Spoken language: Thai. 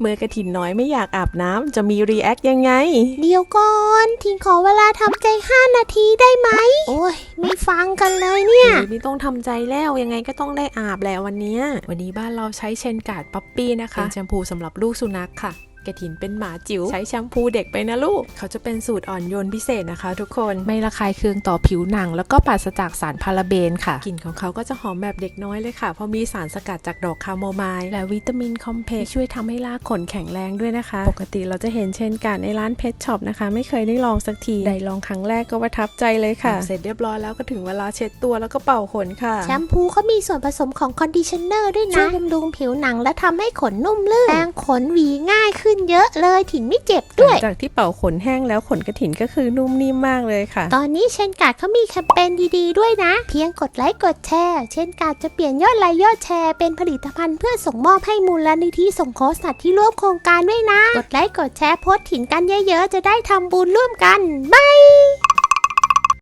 เมื่อกระถินน้อยไม่อยากอาบน้ำจะมีรีแอคยังไง เดี๋ยวก่อนทิงขอเวลาทำใจ 5 นาทีได้ไหม โอ้ย ไม่ฟังกันเลยเนี่ยเดี๋ยวนี้ต้องทำใจแล้วยังไงก็ต้องได้อาบแล้ววันเนี้ยวันนี้บ้านเราใช้เชนการ์ดป๊อปปี้นะคะเป็นแชมพูสำหรับลูกสุนัขค่ะ กระถินเป็นหมาจิ๋วใช้แชมพูเด็กไปนะลูก เขาจะเป็นสูตรอ่อนโยนพิเศษนะคะ ทุกคนไม่ระคายเคืองต่อผิวหนัง แล้วก็ปราศจากสารพาราเบนค่ะกลิ่นของเขาก็จะหอมแบบเด็กน้อยเลยค่ะ เพราะมีสารสกัดจากดอกคาโมไมล์และวิตามินคอมเพล็กซ์ช่วยทำให้รากขนแข็งแรงด้วยนะคะ ปกติเราจะเห็นเช่นกันในร้านเพชช็อปนะคะ ไม่เคยได้ลองสักทีได้ลองครั้งแรกก็ประทับใจเลยค่ะ เสร็จเรียบร้อยแล้วก็ถึงเวลาเช็ดตัวแล้วก็เป่าขนค่ะแชมพูเขามีส่วนผสมของคอนดิชเนอร์ด้วยนะช่วยบำรุงผิวหนังและทำให้ขนนุ่มลื่นแปรงขนหวีง่ายขึ้นเยอะเลยถิ่นไม่เจ็บหด้ลัวยงจากที่เป่าขนแห้งแล้วขนกระถินก็คือนุ่มนิ่มมากเลยค่ะ ตอนนี้เชนการ์ดเขามีแคมเปญดีๆด้วยนะ เพียงกดไลค์กดแชร์เชนการ์ดจะเปลี่ยนยอดไลค์ยอดแชร์เป็นผลิตภัณฑ์เพื่อส่งมอบให้มูลนิธิสงเคราะห์สัตว์ที่ร่วมโครงการด้วยนะ กดไลค์กดแชร์โพสต์ถิ่นกันเยอะๆ จะได้ทำบุญร่วมกันบาย